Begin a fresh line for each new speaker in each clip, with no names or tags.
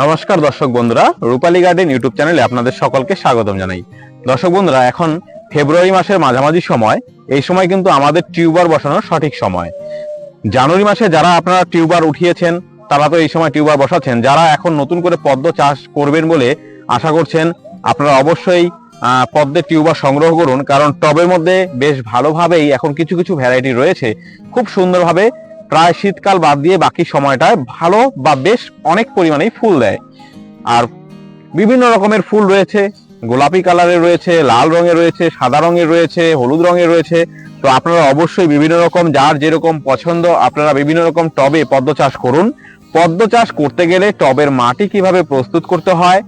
নমস্কার দর্শক বন্ধুরা, রূপালী গার্ডেন ইউটিউব চ্যানেলে আপনাদের সকলকে স্বাগতম জানাই। দর্শক বন্ধুরা, এখন ফেব্রুয়ারি মাসের মাঝামাঝি সময়, এই সময় কিন্তু আমাদের টিউবার বসানোর সঠিক সময়। জানুয়ারি মাসে যারা আপনারা টিউবার উঠিয়েছেন, তারা তো এই সময় টিউবার বসাচ্ছেন। যারা এখন নতুন করে পদ্ম চাষ করবেন বলে আশা করছেন, আপনারা অবশ্যই পদ্মের টিউবার সংগ্রহ করুন, কারণ টবের মধ্যে বেশ ভালোভাবেই এখন কিছু কিছু ভ্যারাইটি রয়েছে। খুব সুন্দরভাবে প্রায় শীতকাল বাদ দিয়ে বাকি সময়টায় ভালো বা বেশ অনেক পরিমাণেই ফুল দেয়। আর বিভিন্ন রকমের ফুল রয়েছে, গোলাপি কালারের রয়েছে, লাল রঙের রয়েছে, সাদা রঙের রয়েছে, হলুদ রঙের রয়েছে। তো আপনারা অবশ্যই বিভিন্ন রকম, যার যেরকম পছন্দ, আপনারা বিভিন্ন রকম টবে পদ্ম চাষ করুন। পদ্ম চাষ করতে গেলে টবের মাটি কীভাবে প্রস্তুত করতে হয়,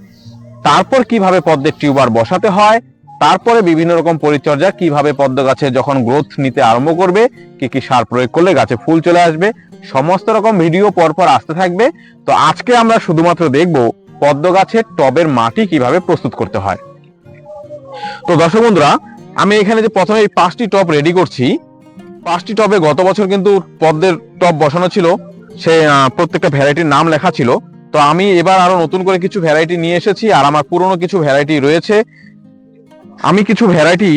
তারপর কীভাবে পদ্মের টিউবার বসাতে হয় তারপরে বিভিন্ন রকম পরিচর্যা, কীভাবে পদ্ম গাছে যখন গ্রোথ নিতে আরম্ভ করবে, কি কি সার প্রয়োগ করলে গাছে ফুল চলে আসবে, সমস্ত রকম ভিডিও পরপর আসতে থাকবে। তো আজকে আমরা শুধুমাত্র দেখব পদ্ম গাছের টবের মাটি কীভাবে প্রস্তুত করতে হয়। তো দর্শক বন্ধুরা, আমি এখানে যে প্রথমে এই পাঁচটি টব রেডি করছি, পাঁচটি টবে গত বছর কিন্তু পদ্মের টব বসানো ছিল, সে প্রত্যেকটা ভ্যারাইটির নাম লেখা ছিল। তো আমি এবার আরও নতুন করে কিছু ভ্যারাইটি নিয়ে এসেছি, আর আমার পুরনো কিছু ভ্যারাইটি রয়েছে। আমি কিছু ভ্যারাইটি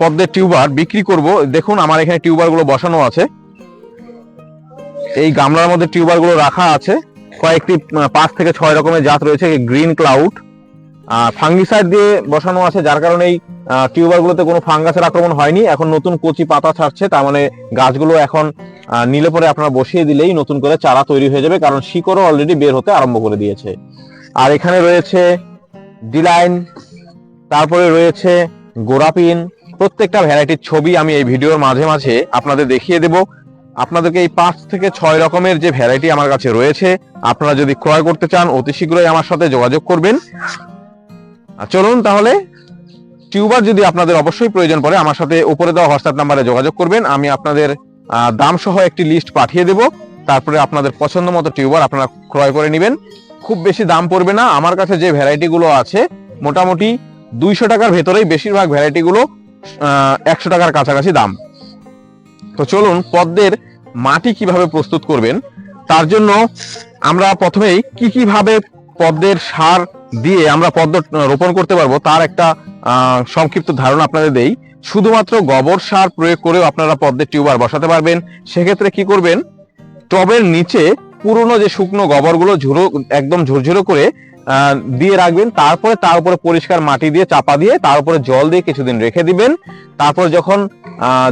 পদ্মের টিউবার বিক্রি করব। দেখুন, আমার এখানে টিউবারগুলো বসানো আছে। এই গামলার মধ্যে টিউবারগুলো রাখা আছে। কয়েকটি পাঁচ থেকে ছয় রকমের জাত রয়েছে। গ্রিন ক্লাউড ফাঙ্গিসাইড দিয়ে বসানো আছে, যার কারণে এই টিউবার গুলোতে কোনো ফাঙ্গাসের আক্রমণ হয়নি। এখন নতুন কচি পাতা ছাড়ছে, তার মানে গাছগুলো এখন নিলে পরে আপনারা বসিয়ে দিলেই নতুন করে চারা তৈরি হয়ে যাবে, কারণ শিকড়ও অলরেডি বের হতে আরম্ভ করে দিয়েছে। আর এখানে রয়েছে ডিলাইন তারপরে রয়েছে গোরাপিন। প্রত্যেকটা ভ্যারাইটির ছবি আমি এই ভিডিওর মাঝে মাঝে আপনাদের দেখিয়ে দেব। আপনাদেরকে এই পাঁচ থেকে ছয় রকমের যে ভ্যারাইটি আমার কাছে রয়েছে, আপনারা যদি ক্রয় করতে চান, অতি শীঘ্রই আমার সাথে যোগাযোগ করবেন। চলুন তাহলে, টিউবার যদি আপনাদের অবশ্যই প্রয়োজন পড়ে, আমার সাথে উপরে দেওয়া হোয়াটসঅ্যাপ নাম্বারে যোগাযোগ করবেন। আমি আপনাদের দাম সহ একটি লিস্ট পাঠিয়ে দেব। তারপরে আপনাদের পছন্দ মতো টিউবার আপনারা ক্রয় করে নেবেন। খুব বেশি দাম পড়বে না। আমার কাছে যে ভ্যারাইটিগুলো আছে, মোটামুটি দুইশো টাকার ভেতরেই বেশিরভাগ ভ্যারাইটি গুলো একশো টাকার কাছাকাছি দাম। তো চলুন পদ্মের মাটি কীভাবে প্রস্তুত করবেন, তার জন্য আমরা প্রথমেই কি কীভাবে পদ্মের সার দিয়ে আমরা পদ্ম রোপণ করতে পারব, তার একটা সংক্ষিপ্ত ধারণা আপনাদের দেই। শুধুমাত্র গোবর সার প্রয়োগ করেও আপনারা পদ্মের টিউবার বসাতে পারবেন। সেক্ষেত্রে কি করবেন, টবের নিচে পুরনো যে শুকনো গোবরগুলো ঝুরো, একদম ঝুরঝুরো করে দিয়ে রাখবেন, তারপরে তার উপরে পরিষ্কার মাটি দিয়ে চাপা দিয়ে তার উপরে জল দিয়ে কিছুদিন রেখে দিবেন। তারপর যখন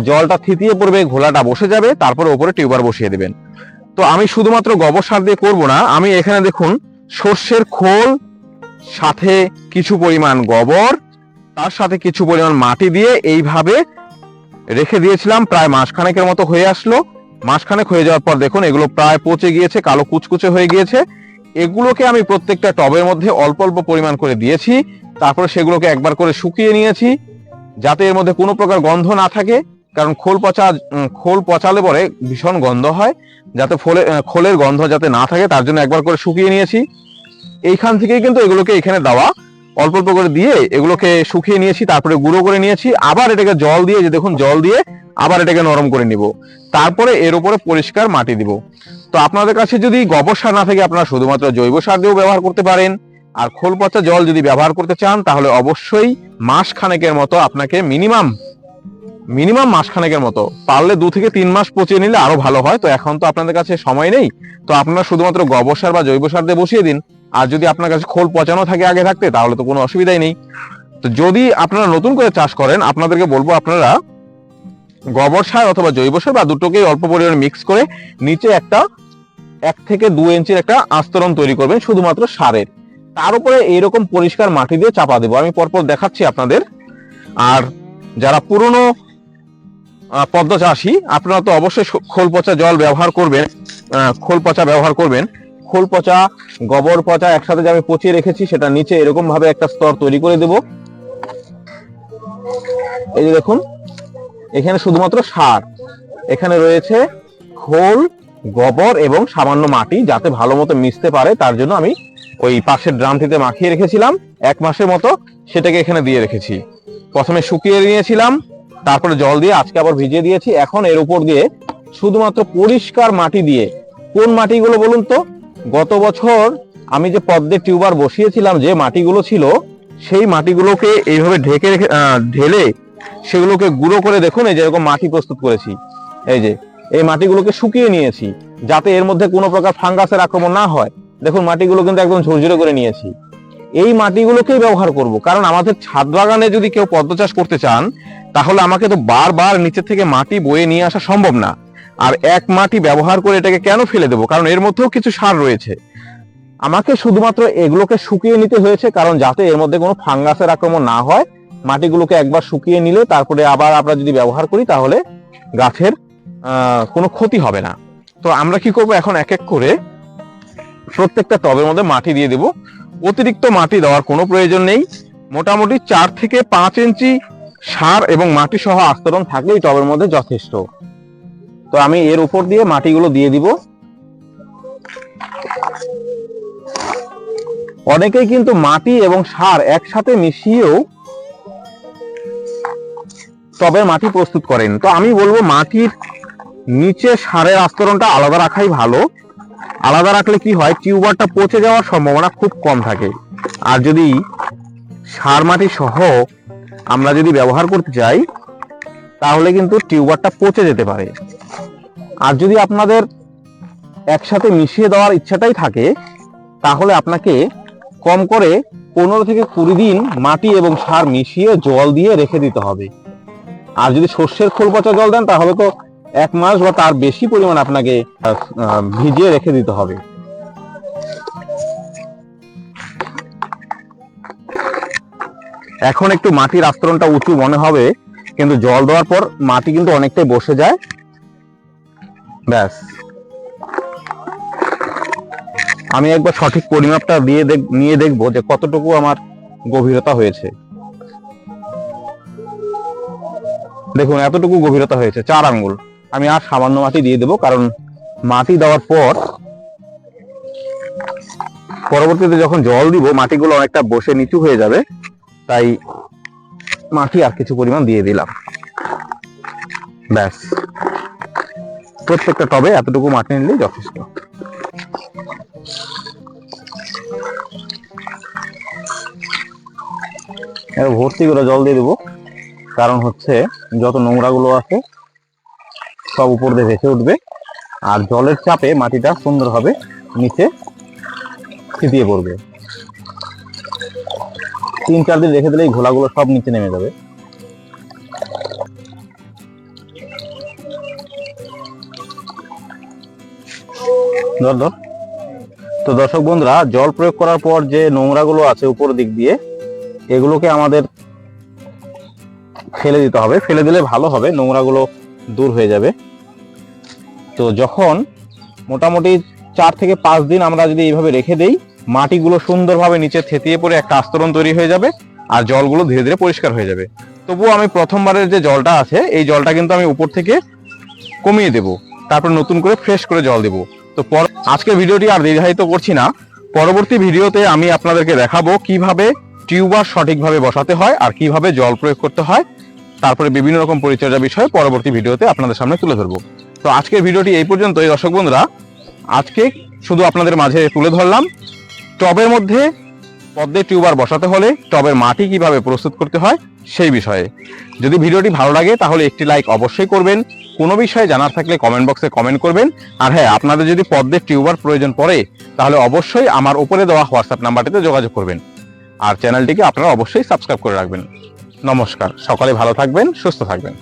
জলটা থিতিয়ে পড়বে, ঘোলাটা বসে যাবে, তারপরে উপরে টিউবার বসিয়ে দিবেন। তো আমি শুধুমাত্র গোবর সার দিয়ে করব না, আমি এখানে দেখুন, সর্ষের খোল, সাথে কিছু পরিমাণ গোবর, তার সাথে কিছু পরিমাণ মাটি দিয়ে এইভাবে রেখে দিয়েছিলাম, প্রায় মাসখানেকের মতো হয়ে আসলো। মাসখানেক হয়ে যাওয়ার পর দেখুন, এগুলো প্রায় পচে গিয়েছে, কালো কুচকুচে হয়ে গিয়েছে। এগুলোকে আমি প্রত্যেকটা টবের মধ্যে অল্প অল্প পরিমাণ করে দিয়েছি। তারপরে সেগুলোকে একবার করে শুকিয়ে নিয়েছি, যাতে এর মধ্যে কোনো প্রকার গন্ধ না থাকে, কারণ খোল পচা খোল পচালে পরে ভীষণ গন্ধ হয়, যাতে ফলে খোলের গন্ধ যাতে না থাকে, তার জন্য একবার করে শুকিয়ে নিয়েছি। এইখান থেকেই কিন্তু এগুলোকে এখানে দেওয়া, অল্প অল্প করে দিয়ে এগুলোকে শুকিয়ে নিয়েছি, তারপরে গুঁড়ো করে নিয়েছি, আবার এটাকে জল দিয়ে, যে দেখুন জল দিয়ে, আবার এটাকে নরম করে নিব। তারপরে এর উপরে পরিষ্কার মাটি দিব। তো আপনাদের কাছে যদি গোবর সার না থাকে, আপনারা শুধুমাত্র জৈব সার দিয়েও ব্যবহার করতে পারেন। আর খোল পচা জল যদি ব্যবহার করতে চান, তাহলে অবশ্যই মাস খানেকের মতো আপনাকে মিনিমাম মিনিমাম মাস খানেকের মতো। পারলে দু থেকে তিন মাস পচিয়ে নিলে আরও ভালো হয়। তো এখন তো আপনাদের কাছে সময় নেই। তো আপনারা শুধুমাত্র গোবর সার বা জৈব সার দিয়ে বসিয়ে দিন। আর যদি আপনার কাছে খোল পচানো থাকে আগে থাকতে, তাহলে তো কোনো অসুবিধাই নেই। তো যদি আপনারা নতুন করে চাষ করেন, আপনাদেরকে বলব আপনারা গোবর সার অথবা জৈব সার বা দুটোকেই অল্প পরিমাণে মিক্স করে নিচে একটা এক থেকে দু ইঞ্চির একটা আস্তরণ তৈরি করবেন শুধুমাত্র সারের। তার উপরে এইরকম পরিষ্কার মাটি দিয়ে চাপা দেবো। আমি পরপর দেখাচ্ছি আপনাদের। আর যারা পুরনো পদ্ম চাষি, আপনারা তো অবশ্যই খোল পচা জল ব্যবহার করবেন খোল পচা ব্যবহার করবেন। খোল পচা, গোবর পচা একসাথে যে আমি পচিয়ে রেখেছি, সেটা নিচে এরকম ভাবে একটা স্তর তৈরি করে দেব। এই যে দেখুন, এখানে শুধুমাত্র সার। এখানে রয়েছে খোল গোবর এবং সামান্য মাটি যাতে ভালো মতো মিশতে পারে, তার জন্য আমি ওই পাশের ড্রামটিতে মাখিয়ে রেখেছিলাম। এক মাসের মতো সেটাকে এখানে দিয়ে রেখেছি। প্রথমে শুকিয়ে নিয়েছিলাম, তারপরে জল দিয়ে আজকে আবার ভিজিয়ে দিয়েছি। এখন এর উপর দিয়ে শুধুমাত্র পরিষ্কার মাটি দিয়ে, কোন মাটিগুলো বলুন তো? গত বছর আমি যে পদ্মের টিউবার বসিয়েছিলাম, যে মাটিগুলো ছিল, সেই মাটিগুলোকে এইভাবে ঢেকে রেখে ঢেলে সেগুলোকে গুঁড়ো করে দেখুন, এই যে এরকম মাটি প্রস্তুত করেছি। এই যে এই মাটিগুলোকে শুকিয়ে নিয়েছি, যাতে এর মধ্যে কোনো প্রকার ফাঙ্গাসের আক্রমণ না হয়। দেখুন, মাটিগুলো কিন্তু একদম ঝুরঝুরে করে নিয়েছি। এই মাটিগুলোকেই ব্যবহার করব, কারণ আমাদের ছাদ বাগানে যদি কেউ পদ্ম চাষ করতে চান, তাহলে আমাকে তো বারবার নিচে থেকে মাটি বয়ে নিয়ে আসা সম্ভব না। আর এক মাটি ব্যবহার করে এটাকে কেন ফেলে দেবো? কারণ এর মধ্যেও কিছু সার রয়েছে। আমাকে শুধুমাত্র এগুলোকে শুকিয়ে নিতে হয়েছে, কারণ যাতে এর মধ্যে কোনো ফাঙ্গাসের আক্রমণ না হয়, মাটিগুলোকে একবার শুকিয়ে নিলে, তারপরে আবার আমরা যদি ব্যবহার করি, তাহলে গাছের কোনো ক্ষতি হবে না। তো আমরা কি করব এখন এক এক করে প্রত্যেকটা টবের মধ্যে মাটি দিয়ে দেব। অতিরিক্ত মাটি দেওয়ার কোনো প্রয়োজন নেই। মোটামুটি চার থেকে পাঁচ ইঞ্চি সার এবং মাটি সহ আস্তরণ থাকলেই টবের মধ্যে যথেষ্ট। তো আমি এর উপর দিয়ে মাটিগুলো দিয়ে দিব। অনেকেই কিন্তু মাটি এবং সার একসাথে মিশিয়েও টবের মাটি প্রস্তুত করেন। তো আমি বলব মাটির নিচে সারের আস্তরণটা আলাদা রাখাই ভালো। আলাদা রাখলে কি হয়? টিউবারটা পচে যাওয়ার সম্ভাবনা খুব কম থাকে। আর যদি সার মাটি সহ আমরা যদি ব্যবহার করতে চাই, তাহলে কিন্তু টিউবারটা পচে যেতে পারে। আর যদি আপনাদের একসাথে মিশিয়ে দেওয়ার ইচ্ছাটাই থাকে, তাহলে আপনাকে কম করে পনেরো থেকে কুড়ি দিন মাটি এবং সার মিশিয়ে জল দিয়ে রেখে দিতে হবে। আর যদি সর্ষের খোল পচা জল দেন, তাহলে তো এক মাস বা তার বেশি পরিমাণ আপনাকে ভিজিয়ে রেখে দিতে হবে। এখন একটু মাটির আস্তরণটা উঁচু মনে হবে, কিন্তু জল দেওয়ার পর মাটি কিন্তু অনেকটাই বসে যায়। ব্যাস। আমি একবার সঠিক পরিমাপটা দিয়ে নিয়ে দেখব যে কতটুকু আমার গভীরতা হয়েছে। দেখুন, এতটুকু গভীরতা হয়েছে, চার আঙ্গুল। আমি আর সামান্য মাটি দিয়ে দেবো, কারণ মাটি দেওয়ার পর পরবর্তীতে যখন জল দিব, মাটিগুলো অনেকটা বসে নিচু হয়ে যাবে, তাই মাটি আর কিছু পরিমাণ দিয়ে দিলাম। ব্যাস। প্রত্যেকটা টবে এতটুকু মাটি নিলেই যথেষ্ট। ভর্তি করে জল দিয়ে দেবো, কারণ হচ্ছে যত নোংরাগুলো আছে সব উপর দিয়ে ভেসে উঠবে। আর জলের চাপে মাটিটা সুন্দরভাবে নিচে ছিটিয়ে পড়বে। তিন, চার দিন রেখে দিলেই ঘোলাগুলো সব নিচে নেমে যাবে। ধর ধর। তো দর্শক বন্ধুরা, জল প্রয়োগ করার পর যে নোংরাগুলো আছে উপর দিক দিয়ে, এগুলোকে আমাদের ফেলে দিতে হবে। ফেলে দিলে ভালো হবে, নোংরাগুলো দূর হয়ে যাবে। তো যখন মোটামুটি চার থেকে পাঁচ দিন আমরা যদি এইভাবে রেখে দেই, মাটিগুলো সুন্দরভাবে নিচে থেতিয়ে পড়ে একটা আস্তরণ তৈরি হয়ে যাবে আর জলগুলো ধীরে ধীরে পরিষ্কার হয়ে যাবে। তবুও আমি প্রথমবারের যে জলটা আছে, এই জলটা কিন্তু আমি উপর থেকে কমিয়ে দেব। তারপর নতুন করে ফ্রেশ করে জল দেব। তো পর আজকের ভিডিওটি আর দীর্ঘায়িত করছি না। পরবর্তী ভিডিওতে আমি আপনাদেরকে দেখাবো কীভাবে টিউবার সঠিকভাবে বসাতে হয় আর কীভাবে জল প্রয়োগ করতে হয়। তারপরে বিভিন্ন রকম পরিচর্যা বিষয়ে পরবর্তী ভিডিওতে আপনাদের সামনে তুলে ধরবো। তো আজকের ভিডিওটি এই পর্যন্তই, দর্শক বন্ধুরা। আজকে শুধু আপনাদের মাঝে তুলে ধরলাম, টবের মধ্যে পদ্মের টিউবার বসাতে হলে টবের মাটি কীভাবে প্রস্তুত করতে হয় সেই বিষয়ে। যদি ভিডিওটি ভালো লাগে তাহলে একটি লাইক অবশ্যই করবেন, কোনো বিষয়ে জানার থাকলে কমেন্ট বক্সে কমেন্ট করবেন। আর হ্যাঁ আপনাদের যদি পদ্মের টিউবার প্রয়োজন পড়ে, তাহলে অবশ্যই আমার উপরে দেওয়া হোয়াটসঅ্যাপ নাম্বারটিতে যোগাযোগ করবেন। আর চ্যানেলটিকে আপনারা অবশ্যই সাবস্ক্রাইব করে রাখবেন। নমস্কার। সকালে ভালো থাকবেন সুস্থ থাকবেন।